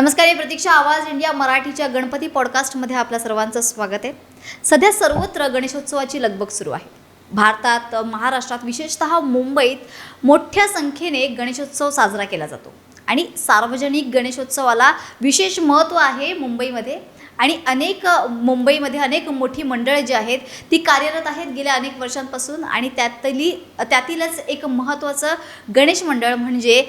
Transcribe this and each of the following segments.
नमस्कार मी प्रतीक्षा. आवाज इंडिया मराठीच्या गणपती पॉडकास्टमध्ये आपल्या सर्वांचं स्वागत आहे. सध्या सर्वत्र गणेशोत्सवाची लगबग सुरू आहे. भारतात महाराष्ट्रात विशेषतः मुंबईत मोठ्या संख्येने गणेशोत्सव साजरा केला जातो. आणि सार्वजनिक गणेशोत्सवाला विशेष महत्त्व आहे मुंबईमध्ये. आणि अनेक मुंबईमध्ये अनेक मोठी मंडळं जी आहेत ती कार्यरत आहेत गेल्या अनेक वर्षांपासून आणि त्यातली त्यातीलच एक महत्त्वाचं गणेश मंडळ म्हणजे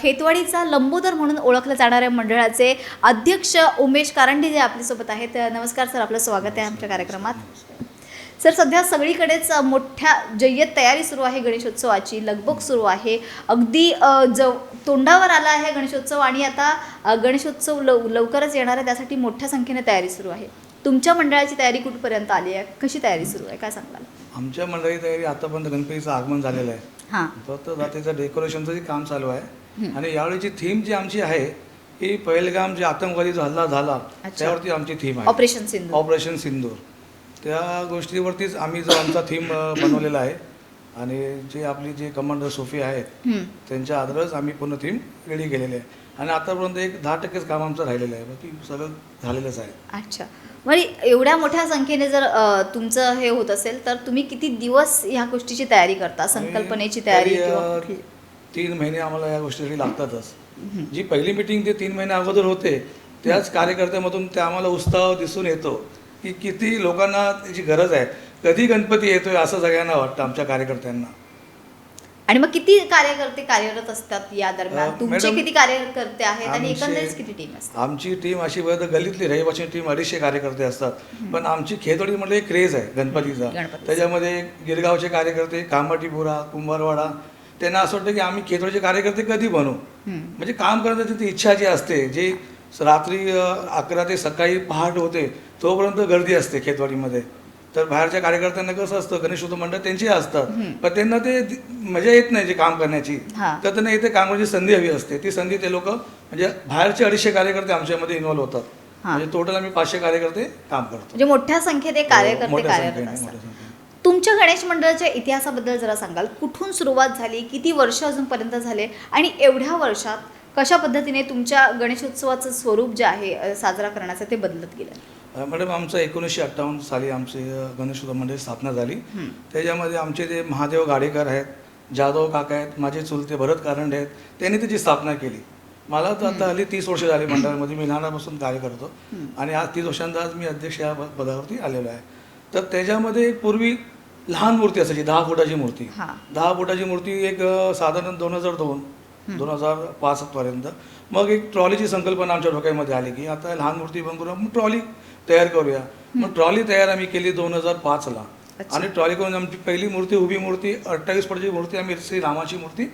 खेतवाडीचा लंबोदर म्हणून ओळखलं जाणाऱ्या मंडळाचे अध्यक्ष उमेश कारंडे जे आपल्यासोबत आहेत. नमस्कार सर आपलं स्वागत आहे आमच्या कार्यक्रमात. सर सध्या सगळीकडेच मोठ्या जय्यत तयारी सुरू आहे गणेशोत्सवाची लगबग सुरू आहे. अगदी जव तोंडावर आला आहे गणेशोत्सव आणि आता गणेशोत्सव लव लवकरच येणार आहे त्यासाठी मोठ्या संख्येने तयारी सुरू आहे. तुमच्या मंडळाची तयारी कुठपर्यंत आली आहे? कशी तयारी सुरू आहे? काय सांगाल? आमच्या मंडळी तयारी आतापर्यंत गणपतीचं आगमन झालेलं आहे. हां. फक्त त्याचं डेकोरेशनचं काम चालू आहे. आणि यावेळीची थीम जी आमची आहे ही पहिलगाम जे आतंकवादीचा हल्ला झाला. त्यावरती आमची थीम आहे. Operation Sindhu operation Sindoor. त्या गोष्टीवरतीच आम्ही जो आमचा थीम बनवलेला आहे आणि जे आपली जे कमांडर सोफी आहेत. त्यांच्या आदरच आम्ही पूर्ण थीम रेडी केलेली आहे. आणि आतापर्यंत एक दहा टक्केच काम आमचं राहिलेलं आहे. बाकी सगळं झालेलंच आहे. अच्छा. म्हणजे एवढ्या मोठ्या संख्येने जर तुमचं हे होत असेल तर तुम्ही किती दिवस ह्या गोष्टीची तयारी करता? संकल्पनेची तयारी? तीन महिने आम्हाला या गोष्टीसाठी लागतातच. जी पहिली मिटिंग ते तीन महिने अगोदर होते त्याच कार्यकर्त्यामधून ते आम्हाला उत्साह दिसून येतो. की किती लोकांना त्याची गरज आहे. कधी गणपती येतोय असं सगळ्यांना वाटतं आमच्या कार्यकर्त्यांना. आणि मग किती कार्यकर्ते कार्यरत असतात या दरम्यान? अ, तुमचे मॅडम, किती कार्यकर्ते आहेत आणि आमचे- एकंदरीत किती टीम असतात? आमची टीम अशी बघ गलीतली रहिवाशी टीम अडीचशे कार्यकर्ते असतात. पण आमची खेतोडी म्हणजे एक क्रेज आहे गणपतीचा. गणपतीचा. त्याच्यामध्ये गिरगावचे कार्यकर्ते कामाटीपुरा कुंभारवाडा त्यांना असं वाटतं की आम्ही खेतोडीचे कार्यकर्ते कधी बनू. म्हणजे काम करण्याची ती इच्छा जी असते जी रात्री अकरा ते सकाळी पहाट होते तोपर्यंत गर्दी असते खेतवाडीमध्ये. तर बाहेरच्या कार्यकर्त्यांना कसं असतं गणेशोत्सव मंडळ त्यांची असतात. पण त्यांना ते मजा येत नाही जे काम करण्याची. तर त्यांना इथे काम करण्याची संधी हवी असते. ती संधी ते लोक म्हणजे बाहेरचे अडीचशे कार्यकर्ते आमच्यामध्ये इन्व्हॉल्व होतात. हा. म्हणजे टोटल आम्ही पाचशे कार्यकर्ते काम करतो. म्हणजे मोठ्या संख्येत कार्यकर्ते हो, कार्यरत. तुमच्या गणेश मंडळाच्या इतिहासाबद्दल जरा सांगाल. कुठून सुरुवात झाली? किती वर्ष अजूनपर्यंत झाले? आणि एवढ्या वर्षात कशा पद्धतीने तुमच्या गणेशोत्सवाचं स्वरूप जे आहे साजरा करण्याचं ते बदलत गेलं? मॅडम आमचं एकोणीसशे अठ्ठावन्न साली आमची गणेशोत्सव मंडळी स्थापना झाली. त्याच्यामध्ये आमचे जे महादेव गाडेकर आहेत जाधव काका आहेत माझे चुलते भरत कारंडे आहेत त्यांनी त्याची स्थापना केली. मला तर आता हल्ली तीस वर्ष झाली मंडळामध्ये मी लहानापासून कार्य करतो. आणि आज तीस वर्षांचा आज मी अध्यक्ष या पदावरती आलेलो आहे. तर त्याच्यामध्ये पूर्वी लहान मूर्ती असायची दहा फुटाची मूर्ती. दहा फुटाची मूर्ती एक साधारण दोन हजार दोन दोन हजार पाचपर्यंत. मग एक ट्रॉलीची संकल्पना आमच्या डोक्यामध्ये आली की आता लहान मूर्ती बंद करून मग ट्रॉली तयार करूया. मग ट्रॉली तयार आम्ही केली दोन हजार पाचला. आणि ट्रॉली करून आमची पहिली मूर्ती उभी मूर्ती अठ्ठावीस फुटाची मूर्ती आम्ही श्री रामाची मूर्ती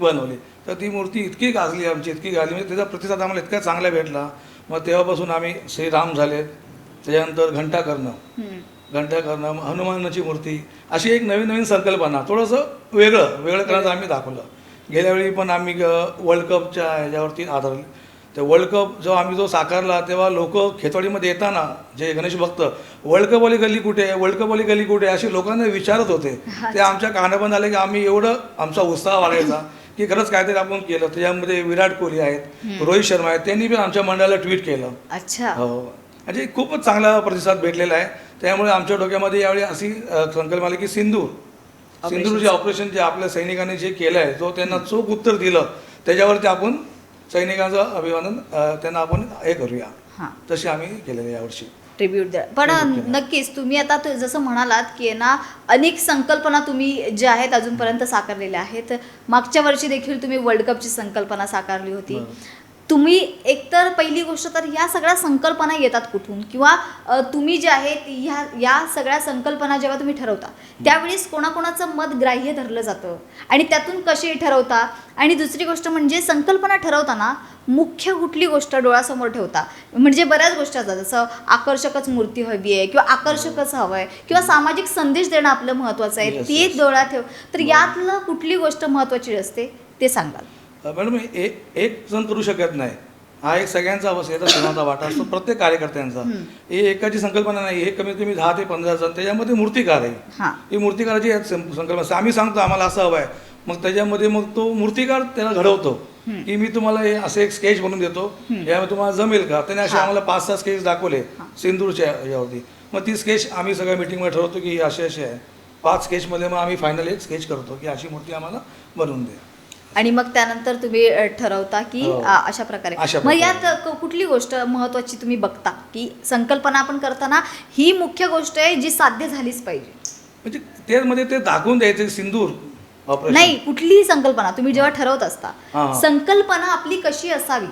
बनवली. तर ती मूर्ती इतकी गाजली आमची इतकी गाजली. म्हणजे त्याचा प्रतिसाद आम्हाला इतका चांगला भेटला. मग तेव्हापासून आम्ही श्रीराम झालेत त्याच्यानंतर घंटा करणं. घंटा करणं हनुमानाची मूर्ती. अशी एक नवीन नवीन संकल्पना. थोडंसं वेगळं वेगळं करण्याचं आम्ही दाखवलं. गेल्या वेळी पण आम्ही वर्ल्ड कपच्या ह्याच्यावरती आधारले. ते वर्ल्ड कप जो आम्ही जो साकारला तेव्हा लोक खेतवाडीमध्ये येताना जे गणेश भक्त वर्ल्ड कपवाली गल्ली कुठे? आहे वर्ल्ड कपवाली गल्ली कुठे? असे लोकांना विचारत होते. ते आमच्या कानाबंद आले की आम्ही एवढं आमचा उत्साह वाढायचा की खरंच काहीतरी आपण केलं. त्याच्यामध्ये विराट कोहली आहेत रोहित शर्मा आहेत त्यांनी पण आमच्या मंडळाला ट्विट केलं. अच्छा. हो. म्हणजे खूपच चांगला प्रतिसाद भेटलेला आहे. त्यामुळे आमच्या डोक्यामध्ये यावेळी अशी अ, संकल्पना आली की सिंदूर सिंदूर जे ऑपरेशन जे आपल्या सैनिकांनी जे केलं आहे जो त्यांना चोख उत्तर दिलं. त्याच्यावरती आपण सैनिकांचं अभिवादन त्यांना आपण हे करूया. हां. तशी आम्ही केलेलं यावर्षी. ट्रिब्यूट द्या. पण. नक्कीच तुम्ही आता जसं म्हणालात की ना अनेक संकल्पना तुम्ही ज्या आहेत अजूनपर्यंत साकारलेल्या आहेत. मागच्या वर्षी देखील तुम्ही वर्ल्ड कपची संकल्पना साकारली होती. तुम्ही एकतर पहिली गोष्ट तर ह्या सगळ्या संकल्पना येतात कुठून? किंवा तुम्ही जे आहेत ह्या या सगळ्या संकल्पना जेव्हा तुम्ही ठरवता त्यावेळेस कोणाकोणाचं मत ग्राह्य धरलं जातं? आणि त्यातून कशी ठरवता? आणि दुसरी गोष्ट म्हणजे संकल्पना ठरवताना मुख्य कुठली गोष्ट डोळ्यासमोर ठेवता? म्हणजे बऱ्याच गोष्टी असतात जसं आकर्षकच मूर्ती हवी आहे किंवा आकर्षकच हवं आहे किंवा सामाजिक संदेश देणं आपलं महत्त्वाचं आहे ती. डोळ्यात ठेव. तर यातलं कुठली गोष्ट महत्त्वाची असते ते सांगाल. मॅडम ए एक जण करू शकत नाही. हा एक सगळ्यांचा अवस्थेचा सर्वांचा वाटा असतो प्रत्येक कार्यकर्त्यांचा. ही एकाची संकल्पना नाही हे कमीत कमी दहा ते पंधरा जण त्याच्यामध्ये मूर्तिकार आहे. हां. मूर्तिकाराची संकल्पना असते. आम्ही सांगतो आम्हाला असं हवं आहे. मग त्याच्यामध्ये मग तो मूर्तिकार त्याला घडवतो. की मी तुम्हाला हे असं एक स्केच बनवून देतो यामध्ये तुम्हाला जमेल का? त्याने असे आम्हाला पाच सहा स्केच दाखवले सिंदूरच्या यावरती. मग ती स्केच आम्ही सगळ्या मीटिंगमध्ये ठरवतो की ही अशी अशी आहे. पाच स्केचमध्ये मग आम्ही फायनल एक स्केच करतो की अशी मूर्ती आम्हाला बनवून दे. आणि मग त्यानंतर तुम्ही ठरवता की हो. अ, अशा प्रकारे अशा मग प्रकारे. यात क- कुठली गोष्ट महत्वाची तुम्ही बघता की संकल्पना आपण करताना ही मुख्य गोष्ट आहे जी साध्य झालीच पाहिजे म्हणजे त्यामध्ये ते दाखवून द्यायचे सिंदूर ऑपरेशन नाही कुठलीही संकल्पना तुम्ही जेव्हा ठरवत असता हा. संकल्पना आपली कशी असावी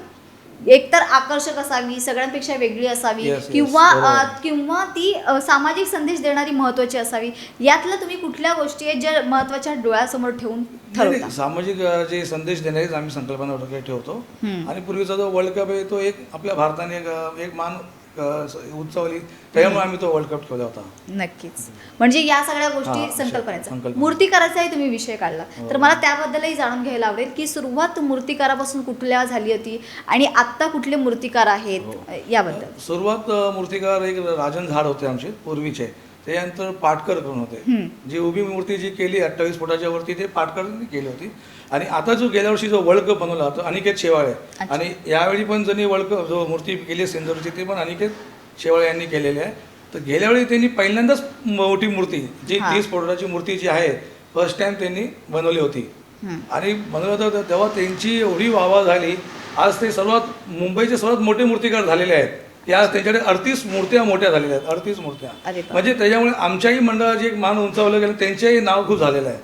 एकतर आकर्षक असावी सगळ्यांपेक्षा वेगळी असावी Yes, yes, किंवा अ, बरोबर. किंवा ती अ, सामाजिक संदेश देणारी महत्वाची असावी यातल्या तुम्ही कुठल्या गोष्टी आहेत ज्या महत्त्वाच्या डोळ्यासमोर ठेवून नाही, ठरवता नाही, सामाजिक अ, जे संदेश देणारेच आम्ही संकल्पना वगैरे ठेवतो हम्म. आणि पूर्वीचा जो वर्ल्ड कप आहे तो एक आपल्या भारताने एक, अ, एक मान उंचावली. त्यामुळे आम्ही तो वर्ल्ड कप ठेवला होता. नक्कीच. म्हणजे या सगळ्या गोष्टी संकल्पनेचा. संकल्पना. मूर्तिकाराचाही तुम्ही विषय काढला. हो. तर मला त्याबद्दलही जाणून घ्यायला आवडेल की सुरुवात मूर्तिकारापासून कुठल्या झाली होती आणि आत्ता कुठले मूर्तिकार आहेत हो. याबद्दल. सुरुवात अ, मूर्तिकार एक राजन झाड होते आमचे पूर्वीचे. त्यानंतर पाटकर करून होते. जी उभी मूर्ती जी केली अठ्ठावीस फुटाच्या वरती ते पाटकरांनी केली होती आणि आता जो गेल्या वर्षी जो वर्ल्ड कप बनवला तो अनिकेत शेवाळे. आणि यावेळी पण ज्यांनी वर्ल्ड कप जो मूर्ती केली सिंदूरची ती पण अनिकेत शेवाळे यांनी केलेली आहे तर गेल्या वेळी त्यांनी पहिल्यांदाच मोठी मूर्ती जी. तीस फुटाची मूर्ती जी आहे फर्स्ट टाइम त्यांनी बनवली होती. आणि बनवलं होतं तेव्हा त्यांची एवढी वावा झाली आज ते सर्वात मुंबईचे सर्वात मोठे मूर्तिकार झालेले आहेत या त्यांच्याकडे अडतीस मूर्त्या मोठ्या झालेल्या आहेत अडतीस मूर्त्या. म्हणजे त्याच्यामुळे आमच्याही मंडळाचे एक मान उंचावलं गेलं त्यांचंही नाव खूप झालेलं आहे.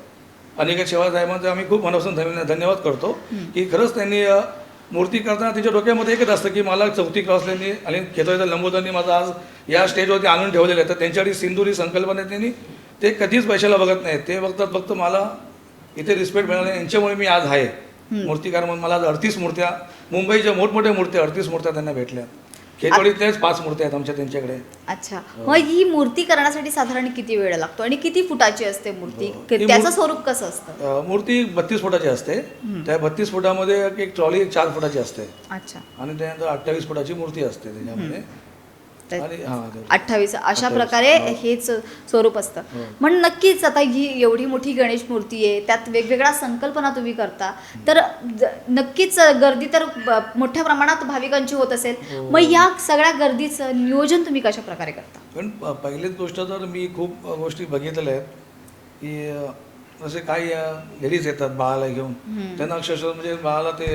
अनिकेत शेवा साहेबांचं आम्ही खूप मनापासून धन्य- धन्यवाद करतो की खरंच त्यांनी मूर्ती करताना त्यांच्या डोक्यामध्ये एकच असतं की मला चौथी क्लासल्यांनी आणि खेतोळीचा लंबोदरांनी माझं आज या स्टेजवरती आणून ठेवलेलं आहे तर त्यांच्याकडे सिंदुरी संकल्पना त्यांनी ते कधीच पैशाला बघत नाहीत. ते बघतात फक्त मला इथे रिस्पेक्ट मिळाला यांच्यामुळे मी आज आहे. मूर्तिकार म्हणून मला आज अडतीस मूर्त्या मुंबईच्या मोठमोठ्या मूर्त्या अडतीस मूर्त्या त्यांना भेटल्या खेतोळीतल्याच पाच मूर्त्या आहेत आमच्या त्यांच्याकडे. अच्छा. मग ही मूर्ती करण्यासाठी साधारण किती वेळ लागतो? आणि किती फुटाची असते मूर्ती? हो. ही त्याचं स्वरूप कसं असतं? अ, मूर्ती बत्तीस फुटाची असते. त्या बत्तीस फुटामध्ये एक ट्रॉली एक चार फुटाची असते. अच्छा. आणि त्यानंतर अठ्ठावीस फुटाची मूर्ती असते त्याच्यामध्ये. अठ्ठावीस अशा 28, प्रकारे हो. हेच स्वरूप असतं. हो. पण नक्कीच आता ही एवढी मोठी गणेश मूर्ती आहे त्यात वेगवेगळ्या संकल्पना तुम्ही करता. तर नक्कीच गर्दी तर मोठ्या प्रमाणात भाविकांची होत असेल. हो. मग या सगळ्या गर्दीचं नियोजन तुम्ही कशा प्रकारे करता? पण पहिलीच गोष्ट तर मी खूप गोष्टी बघितलेल्या आहेत की अ, जसे काही लेडीज येतात बाळाला घेऊन. त्यांना अक्षरशः म्हणजे बाळाला ते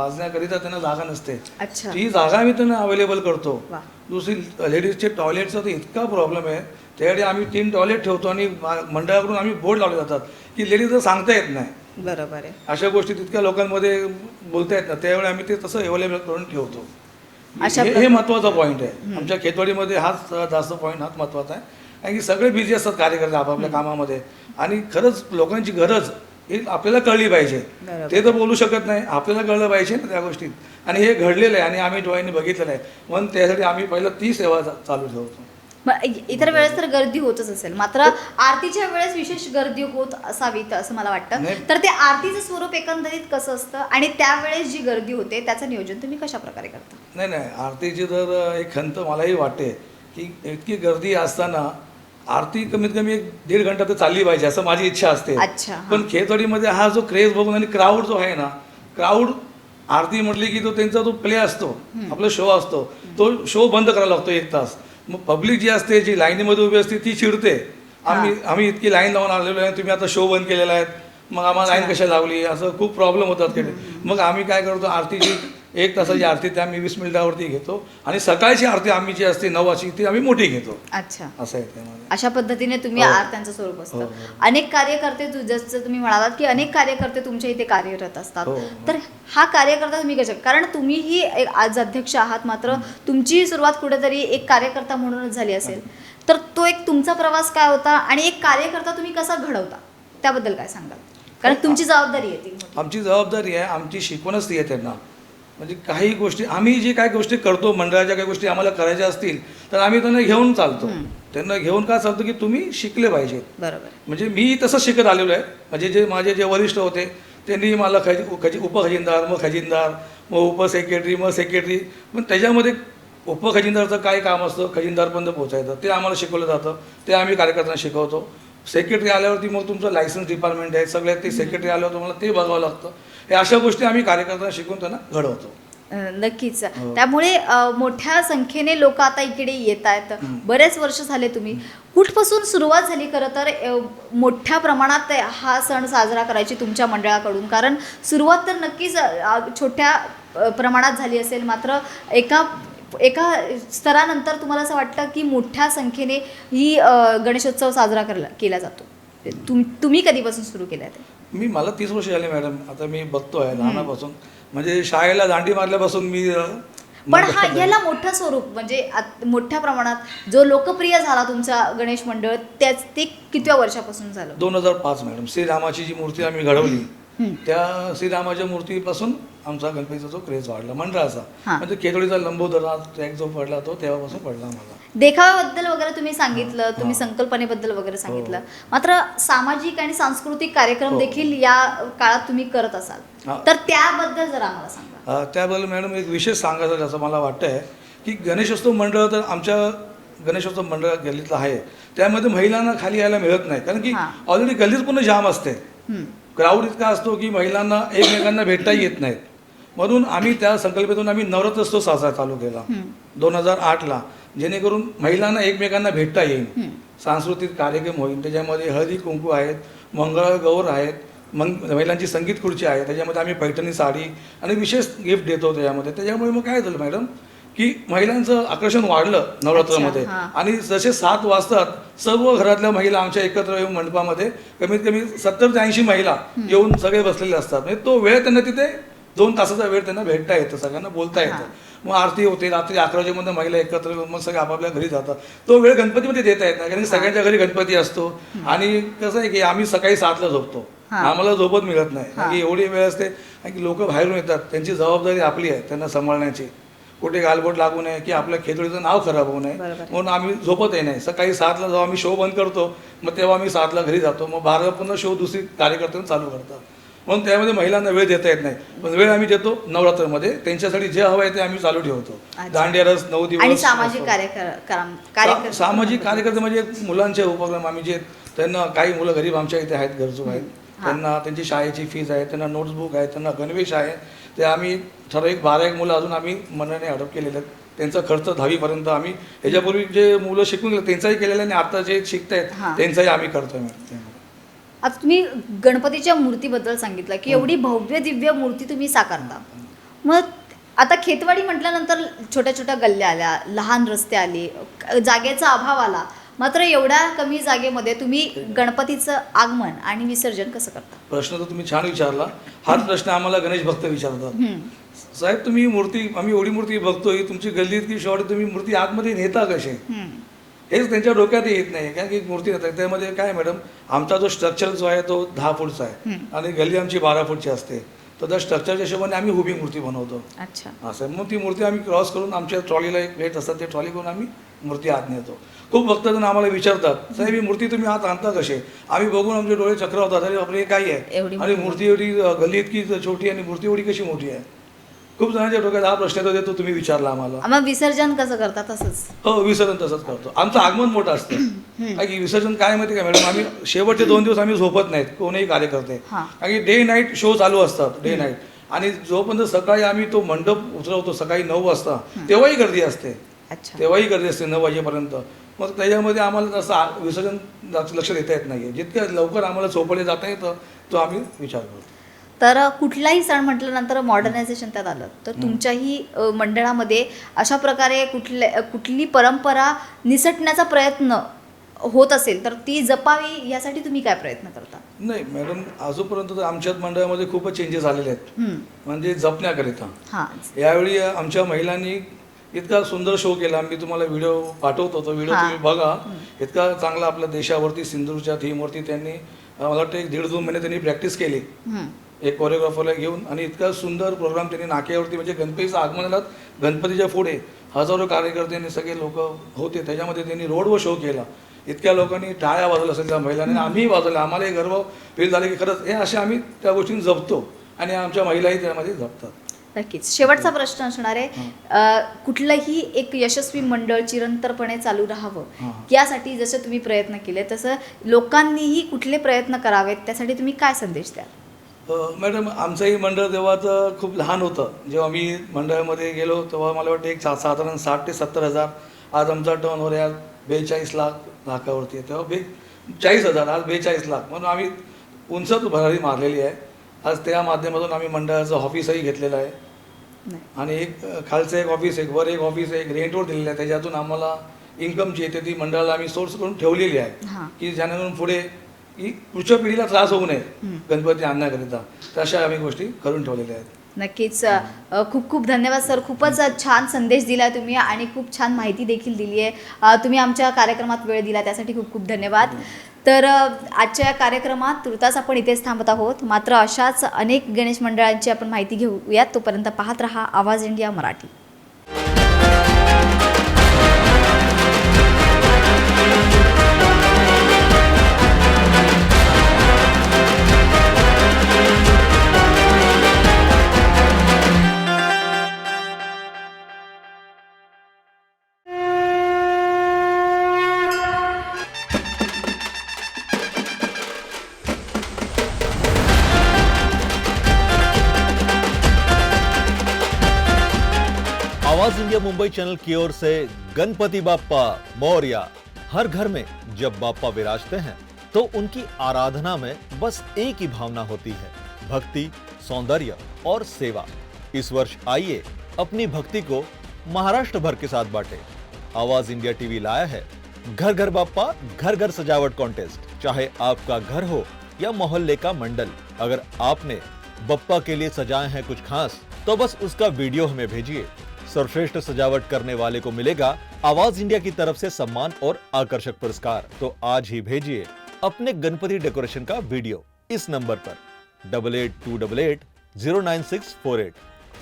पाजण्याकरिता त्यांना जागा नसते. अच्छा. ती जागा मी त्यांना अवेलेबल करतो. दुसरी लेडीजचे टॉयलेटचा तर इतका प्रॉब्लेम आहे. त्यासाठी आम्ही तीन टॉयलेट ठेवतो आणि मंडळाकडून आम्ही बोर्ड लावले जातात. की लेडीजला सांगता येत नाही. बरोबर आहे. अशा गोष्टी तितक्या लोकांमध्ये बोलता येत ना त्यावेळी आम्ही ते तसं अवेलेबल करून ठेवतो. हे- हे महत्त्वाचा पॉईंट आहे. आमच्या खेतवाडीमध्ये हाच जास्त पॉईंट हाच महत्त्वाचा आहे. कारण की सगळे बिझी असतात कार्यकर्ते आपापल्या कामामध्ये. आणि खरंच लोकांची गरज ही आपल्याला कळली पाहिजे. ते तर बोलू शकत नाही. आपल्याला कळलं पाहिजे ना त्या गोष्टीत. आणि हे घडलेलं आहे आणि आम्ही डोळ्यांनी बघितलेलं आहे म्हणून त्यासाठी आम्ही पहिलं ती सेवा चालू ठेवतो. इतर वेळेस तर गर्दी होतच असेल. मात्र आरतीच्या वेळेस विशेष गर्दी होत असावी तर असं मला वाटतं. तर ते आरतीचं स्वरूप एकंदरीत कसं असतं? आणि त्यावेळेस जी गर्दी होते त्याचं नियोजन तुम्ही कशा प्रकारे करता? नाही नाही. आरतीची तर एक खंत मलाही वाटते की इतकी गर्दी असताना आरती कमीत कमी एक दीड घंटा तर चालली पाहिजे असं माझी इच्छा असते. अच्छा, हा. पण खेतवाडीमध्ये हा जो क्रेज बघून आणि क्राऊड जो आहे ना क्राऊड आरती म्हटली की तो त्यांचा जो प्ले असतो आपला शो असतो तो शो बंद करायला लागतो एक तास. मग पब्लिक जी असते जी लाईनीमध्ये उभी असते ती चिडते. आम्ही आम्ही इतकी लाईन लावून आलेलो आहे तुम्ही आता शो बंद केलेला आहे. मग आम्हाला लाईन कशा लावली? असं खूप प्रॉब्लेम होतात कडे मग आम्ही काय करतो आरतीची एक तासाची आरती ते आम्ही वीस मिनिटावरती घेतो. आणि सकाळची आरती आम्ही जी असते नऊ ती आम्ही मोठी घेतो. अच्छा. असं आहे त्यामध्ये अशा पद्धतीने तुम्ही हो. आरत्यांचं स्वरूप हो, असतं. हो. अनेक कार्यकर्ते तु- जसं तुम्ही म्हणालात की अनेक कार्यकर्ते तुमच्या इथे कार्यरत असतात. हो, हो. तर हा कार्यकर्ता तुम्ही कशा कारण तुम्हीही एक आज अध्यक्ष आहात मात्र तुमची सुरुवात कुठेतरी एक कार्यकर्ता म्हणूनच झाली असेल. तर तो एक तुमचा प्रवास काय होता आणि एक कार्यकर्ता तुम्ही कसा घडवता? त्याबद्दल काय सांगाल? कारण तुमची जबाबदारी आहे ती मोठी. आमची जबाबदारी आहे आमची शिकवणच ती आहे त्यांना. म्हणजे काही गोष्टी आम्ही जी काही गोष्टी करतो मंडळाच्या काही गोष्टी आम्हाला करायच्या असतील तर आम्ही त्यांना घेऊन चालतो. त्यांना घेऊन का चालतो की तुम्ही शिकले पाहिजे. बरोबर. म्हणजे मी तसं शिकत आलेलो आहे. म्हणजे जे माझे जे वरिष्ठ होते त्यांनी मला खज खजी उपखजिनदार मग खजिनदार मग उपसेक्रेटरी मग सेक्रेटरी पण त्याच्यामध्ये उपखजिनदारचं काय काम असतं खजिनदारपर्यंत पोहोचायचं ते आम्हाला शिकवलं जातं. ते आम्ही कार्यकर्त्यांना शिकवतो. सेक्रेटरी आल्यावरती मग तुमचं लायसन्स डिपार्टमेंट आहे सगळ्यात ते सेक्रेटरी आल्यावर तुम्हाला ते बघावं लागतं. हे अशा गोष्टी आम्ही कार्यकर्त्यांना शिकून त्यांना घडवतो. नक्कीच. हो. त्यामुळे मोठ्या संख्येने लोक आता इकडे येत आहेत. बरेच वर्ष झाले तुम्ही. कुठपासून सुरुवात झाली खरं तर मोठ्या प्रमाणात हा सण साजरा करायची तुमच्या मंडळाकडून? कारण सुरुवात तर नक्कीच छोट्या प्रमाणात झाली असेल. मात्र एका एका स्तरानंतर तुम्हाला असं वाटतं की मोठ्या संख्येने ही गणेशोत्सव साजरा करला केला जातो. तुम तुम्ही कधीपासून सुरू केला ते? मी मला तीस वर्ष झाले मॅडम आता मी बघतोय लहानापासून म्हणजे शाळेला दांडी मारल्यापासून मी पण हा. याला मोठं स्वरूप म्हणजे मोठ्या प्रमाणात जो लोकप्रिय झाला तुमचा गणेश मंडळ त्याच ते कितव्या वर्षापासून झालं दोन हजार पाच मॅडम श्रीरामाची जी मूर्ती आम्ही घडवली. त्या श्रीरामाच्या मूर्तीपासून आमचा गणपतीचा जो क्रेज वाढला मंडळाचा. म्हणजे केतोळीचा लंबोदरा ट्रॅक जो पडला तो तेव्हापासून पडला आम्हाला देखाव्याबद्दल वगैरे तुम्ही सांगितलं तुम्ही. संकल्पनेबद्दल वगैरे सांगितलं हो. मात्र सामाजिक आणि सांस्कृतिक कार्यक्रम हो. देखील या काळात तुम्ही करत असाल. तर त्याबद्दल जरा आम्हाला सांगा त्याबद्दल मॅडम एक विशेष सांगायचं असं मला वाटतंय की गणेशोत्सव मंडळ तर आमच्या गणेशोत्सव मंडळ गल्लीतलं आहे त्यामध्ये महिलांना खाली यायला मिळत नाही कारण की. ऑलरेडी गल्लीत पूर्ण जाम असते. क्राऊड इतका असतो की महिलांना एकमेकांना भेटताही येत नाहीत. म्हणून आम्ही त्या संकल्पनेतून आम्ही नवरात्रोत्सव साजरा चालू केला. दोन हजार आठला. जेणेकरून महिलांना एकमेकांना भेटता येईल. सांस्कृतिक कार्यक्रम होईल. त्याच्यामध्ये हळदी कुंकू आहेत मंगळगौर आहेत मग महिलांची संगीत खुर्ची आहे. त्याच्यामध्ये आम्ही पैठणी साडी आणि विशेष गिफ्ट देतो त्याच्यामध्ये. त्याच्यामुळे मग काय झालं मॅडम? की महिलांचं आकर्षण वाढलं नवरात्रामध्ये. आणि जसे सात वाजतात सर्व घरातल्या महिला आमच्या एकत्र येऊन मंडपामध्ये कमीत कमी सत्तर ते ऐंशी महिला येऊन सगळे बसलेले असतात. म्हणजे तो वेळ त्यांना तिथे दोन तासाचा वेळ त्यांना भेटता येतं सगळ्यांना बोलता येतं. मग आरती होते रात्री अकरा मध्ये महिला एकत्र येऊन मग सगळे आपापल्या घरी जातात. तो वेळ गणपतीमध्ये देता येत नाही कारण सगळ्यांच्या घरी गणपती असतो. आणि कसं आहे की आम्ही सकाळी सातला झोपतो. आम्हाला झोपत मिळत नाही. एवढी वेळ असते लोक बाहेरून येतात. त्यांची जबाबदारी आपली आहे त्यांना सांभाळण्याची. कुठे गालबोट लागू नये की आपल्या खेतोडीचं नाव खराब होऊ नये. म्हणून आम्ही झोपतही नाही. सकाळी सातला जेव्हा आम्ही शो बंद करतो मग तेव्हा आम्ही सातला घरी जातो. मग बारा पुन्हा शो दुसरी कार्यकर्ते चालू करतात. म्हणून त्यामध्ये महिलांना वेळ देता येत नाही. पण वेळ आम्ही देतो नवरात्रमध्ये. त्यांच्यासाठी जे हवं आहे ते आम्ही चालू ठेवतो. दांडिया रस नऊ दिवस सामाजिक. कार्यक्रम सामाजिक कार्यकर्ते म्हणजे मुलांचे उपक्रम. आम्ही जे त्यांना काही मुलं गरीब आमच्या इथे आहेत गरजू आहेत. त्यांना त्यांची शाळेची फीज आहे त्यांना नोट्सबुक आहे त्यांना गणवेश आहे. ते आम्ही ठराविक बारा एक मुलं अजून आम्ही मनाने अडप केलेले आहेत. त्यांचा खर्च दहावीपर्यंत आम्ही ह्याच्यापूर्वी जे मुलं शिकून गेले त्यांचाही केलेला आणि आता जे शिकत. आहेत त्यांचाही आम्ही करतोय आता तुम्ही गणपतीच्या मूर्तीबद्दल सांगितलं की एवढी भव्य दिव्य मूर्ती तुम्ही साकारता. मग आता खेतवाडी म्हटल्यानंतर छोट्या छोट्या गल्ल्या आल्या लहान रस्ते आले जागेचा अभाव आला. मात्र एवढ्या कमी जागेमध्ये तुम्ही गणपतीचं आगमन आणि विसर्जन कसं करता? प्रश्न तर तुम्ही छान विचारला. हाच प्रश्न आम्हाला गणेश भक्त विचारतात. साहेब तुम्ही मूर्ती आम्ही एवढी मूर्ती बघतोय तुमची गल्लीत की शेवटी तुम्ही मूर्ती आतमध्ये नेता कसे. हेच त्यांच्या डोक्यात येत नाही कारण की मूर्ती नेतात त्यामध्ये काय मॅडम आमचा जो स्ट्रक्चर जो आहे तो दहा फूटचा आहे. आणि गल्ली आमची बारा फूटची असते. तर त्या स्ट्रक्चरच्या हिशोबाने आम्ही उभी मूर्ती बनवतो. अच्छा. असं. मग ती मूर्ती आम्ही क्रॉस करून आमच्या ट्रॉलीला एक प्लेट असतात ते ट्रॉली करून आम्ही मूर्ती आत नेतो. खूप भक्तजण आम्हाला विचारतात साहेब ही मूर्ती तुम्ही आत आणता कसे? आम्ही बघून आमचे डोळे चक्र होतात. अरे आपले काय आहे? आणि मूर्ती. एवढी गल्ली इतकी छोटी आणि मूर्ती एवढी कशी मोठी आहे? खूप जणांच्या डोक्यात हा प्रश्न येतो तो तुम्ही विचारला आम्हाला. मग विसर्जन कसं करता तसंच. हो विसर्जन तसंच करतो. आमचं आगमन मोठं असतं. काय की विसर्जन काय माहिती का मॅडम? आम्ही शेवटचे दोन दिवस आम्ही झोपत नाहीत कोणीही कार्यकर्ते. कारण की डे नाईट शो चालू असतात डे नाईट. आणि जोपर्यंत सकाळी आम्ही तो मंडप उतरवतो सकाळी नऊ वाजता तेव्हाही गर्दी असते. तेव्हाही गर्दी असते नऊ वाजेपर्यंत. मग त्याच्यामध्ये आम्हाला तसं विसर्जन लक्ष देता येत नाही जितक्या लवकर आम्हाला चोपडले जाता येतं तो आम्ही विचार करतो. तर कुठलाही सण म्हटल्यानंतर मॉडर्नायझेशन त्यात आलं. तर तुमच्याही मंडळामध्ये अशा प्रकारे कुठल्या कुठली परंपरा निसटण्याचा प्रयत्न होत असेल तर ती जपावी यासाठी तुम्ही काय प्रयत्न करता? नाही मॅडम अजूनपर्यंत तर आमच्याच मंडळामध्ये खूपच चेंजेस आलेले आहेत. म्हणजे जपण्याकरिता. हां. यावेळी आमच्या महिलांनी इतका सुंदर शो केला. मी तुम्हाला व्हिडिओ पाठवतो. तो व्हिडिओ. तुम्ही बघा. इतका चांगला आपल्या देशावरती सिंधूरच्या थीमवरती त्यांनी मला वाटतं एक दीड दोन महिने त्यांनी प्रॅक्टिस केली. एक कोरिओग्राफरला घेऊन आणि इतका सुंदर प्रोग्राम त्यांनी नाक्यावरती म्हणजे गणपतीचं आगमनाला गणपतीच्या पुढे हजारो कार्यकर्त्यांनी सगळे लोक होते. त्याच्यामध्ये त्यांनी रोडवर शो केला. इतक्या लोकांनी टाळ्या वाजवल्या त्या महिलांनी. आणि आम्हीही वाजवल्या आम्हालाही गर्व फील झालं की खरंच हे असे आम्ही त्या गोष्टींनी जपतो. आणि आमच्या महिलाही त्यामध्ये जपतात. नक्कीच. शेवटचा प्रश्न असणार आहे कुठलंही एक यशस्वी मंडळ चिरंतरपणे चालू राहावं. यासाठी जसं तुम्ही प्रयत्न केले तसं लोकांनीही कुठले प्रयत्न करावेत त्यासाठी तुम्ही काय संदेश द्याल? मॅडम आमचंही मंडळ तेव्हाचं खूप लहान होतं. जेव्हा मी मंडळामध्ये गेलो तेव्हा मला वाटतं एक साधारण साठ ते सत्तर हजार आज आमचा टर्न ओव्हर आहे बेचाळीस लाख लाखावरती आहे. तेव्हा बे चाळीस हजार आज बेचाळीस लाख. म्हणून आम्ही उंचच भरारी मारलेली आहे. आज त्या माध्यमातून आम्ही मंडळाचं ऑफिसही घेतलेलं आहे. आणि एक खालचं एक ऑफिस एक वर एक ऑफिस एक रेंटवर दिलेलं आहे. त्याच्यातून आम्हाला इन्कमची येते ती मंडळाला आम्ही सोर्स करून ठेवलेली आहे. की ज्यानेकरून पुढे की पुढच्या पिढीला त्रास होऊ नये. गणपती आणण्याकरिता. तशा आम्ही गोष्टी करून ठेवलेल्या आहेत. नक्कीच खूप खूप धन्यवाद सर. खूपच छान संदेश दिला तुम्ही आणि खूप छान माहिती देखील दिली आहे. तुम्ही आमच्या कार्यक्रमात वेळ दिला त्यासाठी खूप खूप धन्यवाद. तर आजच्या या कार्यक्रमात तुर्तास आपण इथेच थांबत आहोत. मात्र अशाच अनेक गणेश मंडळांची आपण माहिती घेऊयात तोपर्यंत पाहत रहा आवाज इंडिया मराठी. मुंबई चैनल की ओर से गणपति बाप्पा मौर्या हर घर में जब बाप्पा विराजते हैं तो उनकी आराधना में बस एक ही भावना होती है, भक्ति, सौंदर्य और सेवा। इस वर्ष आइए अपनी भक्ति को महाराष्ट्र भर के साथ बांटे। आवाज़ इंडिया टीवी लाया है घर घर बाप्पा घर घर सजावट कॉन्टेस्ट चाहे आपका घर हो या मोहल्ले का मंडल, अगर आपने बप्पा के लिए सजाए हैं कुछ खास तो बस उसका वीडियो हमें भेजिए। सर्वश्रेष्ठ सजावट करने वाले को मिलेगा आवाज़ इंडिया की तरफ़ से सम्मान और आकर्षक पुरस्कार। तो आज ही भेजिए अपने गणपति डेकोरेशन का वीडियो इस नंबर पर। Double eight, two double eight, zero nine six, four eight.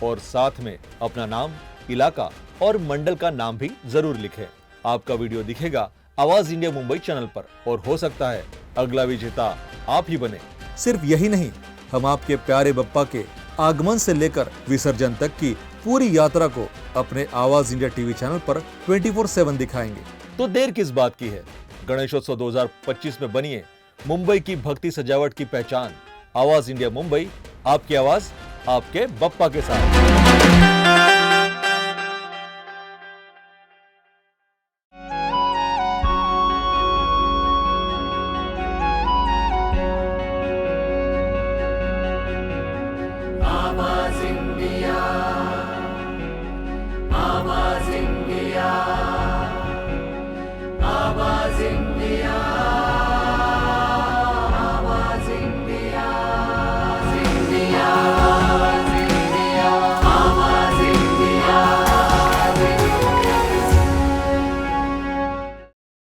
और साथ में अपना नाम, इलाका और मंडल का नाम भी ज़रूर लिखें। आपका वीडियो दिखेगा आवाज़ इंडिया मुंबई चैनल पर। और हो सकता है अगला विजेता आप ही बने। सिर्फ़ यही नहीं, हम आपके प्यारे बप्पा के आगमन से लेकर विसर्जन तक की पूरी यात्रा को अपने आवाज़ इंडिया टीवी चैनल पर 24/7 दिखाएँगे। तो देर किस बात की है? गणेशोत्सव 2025 में बनिए, मुंबई की भक्ति सजावट की पहचान। आवाज़ इंडिया मुंबई, आपकी आवाज़ आपके बप्पा के साथ।